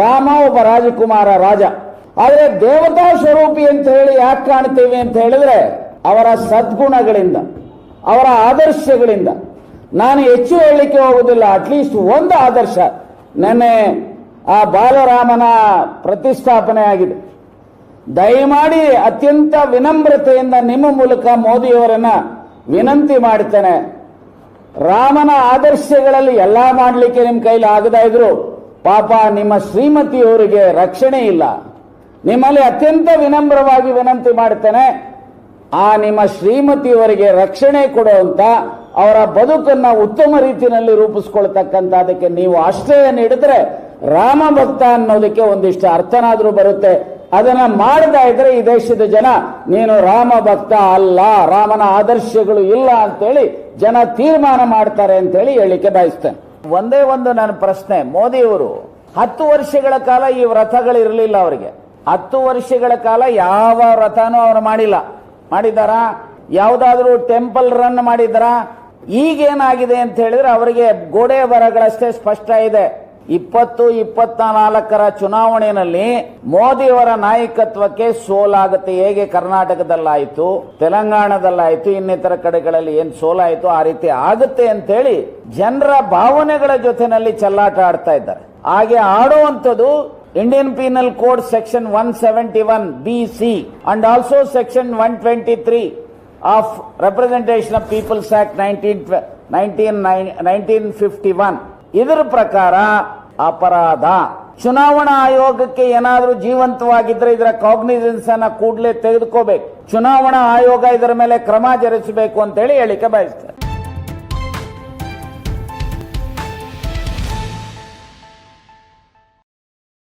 ರಾಮ ಒಬ್ಬ ರಾಜಕುಮಾರ ರಾಜ. ಆದರೆ ದೇವತಾ ಸ್ವರೂಪಿ ಅಂತ ಹೇಳಿ ಯಾಕೆ ಕಾಣ್ತೀವಿ ಅಂತ ಹೇಳಿದ್ರೆ ಅವರ ಸದ್ಗುಣಗಳಿಂದ, ಅವರ ಆದರ್ಶಗಳಿಂದ. ನಾನು ಹೆಚ್ಚು ಹೇಳಲಿಕ್ಕೆ ಹೋಗುದಿಲ್ಲ ಅಟ್ಲೀಸ್ಟ್ ಒಂದು ಆದರ್ಶ. ನೆನ್ನೆ ಆ ಬಾಲರಾಮನ ಪ್ರತಿಷ್ಠಾಪನೆ ಆಗಿದೆ. ದಯಮಾಡಿ ಅತ್ಯಂತ ವಿನಮ್ರತೆಯಿಂದ ನಿಮ್ಮ ಮೂಲಕ ಮೋದಿಯವರನ್ನ ವಿನಂತಿ ಮಾಡ್ತೇನೆ. ರಾಮನ ಆದರ್ಶಗಳಲ್ಲಿ ಎಲ್ಲ ಮಾಡಲಿಕ್ಕೆ ನಿಮ್ಮ ಕೈಲಿ ಆಗದ ಇದ್ರು ಪಾಪ ನಿಮ್ಮ ಶ್ರೀಮತಿಯವರಿಗೆ ರಕ್ಷಣೆ ಇಲ್ಲ. ನಿಮ್ಮಲ್ಲಿ ಅತ್ಯಂತ ವಿನಮ್ರವಾಗಿ ವಿನಂತಿ ಮಾಡ್ತೇನೆ, ಆ ನಿಮ್ಮ ಶ್ರೀಮತಿಯವರಿಗೆ ರಕ್ಷಣೆ ಕೊಡುವಂತ ಅವರ ಬದುಕನ್ನ ಉತ್ತಮ ರೀತಿಯಲ್ಲಿ ರೂಪಿಸ್ಕೊಳ್ತಕ್ಕಂಥ ಅದಕ್ಕೆ ನೀವು ಆಶ್ರಯ ನೀಡಿದ್ರೆ ರಾಮ ಭಕ್ತ ಅನ್ನೋದಕ್ಕೆ ಒಂದಿಷ್ಟು ಅರ್ಥನಾದ್ರೂ ಬರುತ್ತೆ. ಅದನ್ನ ಮಾಡದ ಇದ್ರೆ ಈ ದೇಶದ ಜನ, ನೀನು ರಾಮ ಭಕ್ತ ಅಲ್ಲ, ರಾಮನ ಆದರ್ಶಗಳು ಇಲ್ಲ ಅಂತೇಳಿ ಜನ ತೀರ್ಮಾನ ಮಾಡ್ತಾರೆ ಅಂತೇಳಿ ಹೇಳಿಕೆ ಬಯಸ್ತೇನೆ. ಒಂದೇ ಒಂದು ನನ್ನ ಪ್ರಶ್ನೆ, ಮೋದಿಯವರು ಹತ್ತು ವರ್ಷಗಳ ಕಾಲ ಈ ವ್ರತಗಳಿರಲಿಲ್ಲ ಅವರಿಗೆ. ಹತ್ತು ವರ್ಷಗಳ ಕಾಲ ಯಾವ ವ್ರತನೂ ಅವರು ಮಾಡಿಲ್ಲ. ಮಾಡಿದಾರಾ ಯಾವುದಾದ್ರೂ ಟೆಂಪಲ್ ರನ್ ಮಾಡಿದಾರಾ ಈಗೇನಾಗಿದೆ ಅಂತ ಹೇಳಿದ್ರೆ ಅವರಿಗೆ ಗೋಡೆ ಬರಗಳಷ್ಟೇ ಸ್ಪಷ್ಟ ಇದೆ. ಇಪ್ಪತ್ತು, ಇಪ್ಪತ್ನಾಲ್ಕರ ಚುನಾವಣೆಯಲ್ಲಿ ಮೋದಿಯವರ ನಾಯಕತ್ವಕ್ಕೆ ಸೋಲಾಗುತ್ತೆ. ಹೇಗೆ ಕರ್ನಾಟಕದಲ್ಲಾಯಿತು, ತೆಲಂಗಾಣದಲ್ಲಾಯಿತು, ಇನ್ನಿತರ ಕಡೆಗಳಲ್ಲಿ ಏನ್ ಸೋಲಾಯಿತು, ಆ ರೀತಿ ಆಗುತ್ತೆ ಅಂತೇಳಿ ಜನರ ಭಾವನೆಗಳ ಜೊತೆನಲ್ಲಿ ಚೆಲ್ಲಾಟ ಆಡ್ತಾ ಇದ್ದಾರೆ. ಹಾಗೆ ಆಡುವಂಥದ್ದು Indian penal code section one seventy one B C and also section one twenty three of representation of people's act nineteen nineteen nineteen fifty one ಇದರ ಪ್ರಕಾರ ಅಪರಾಧ. ಚುನಾವಣಾ ಆಯೋಗಕ್ಕೆ ಏನಾದರೂ ಜೀವಂತವಾಗಿದ್ರೆ ಇದರ ಕಾಗ್ನಿಜೆನ್ಸ್ ಅನ್ನ ಕೂಡಲೇ ತೆಗೆದುಕೋಬೇಕು. ಚುನಾವಣಾ ಆಯೋಗ ಇದರ ಮೇಲೆ ಕ್ರಮ ಜರುಗಿಸಬೇಕು ಅಂತೇಳಿ ಹೇಳಿಕೆ ಬಯಸ್ತಾರೆ.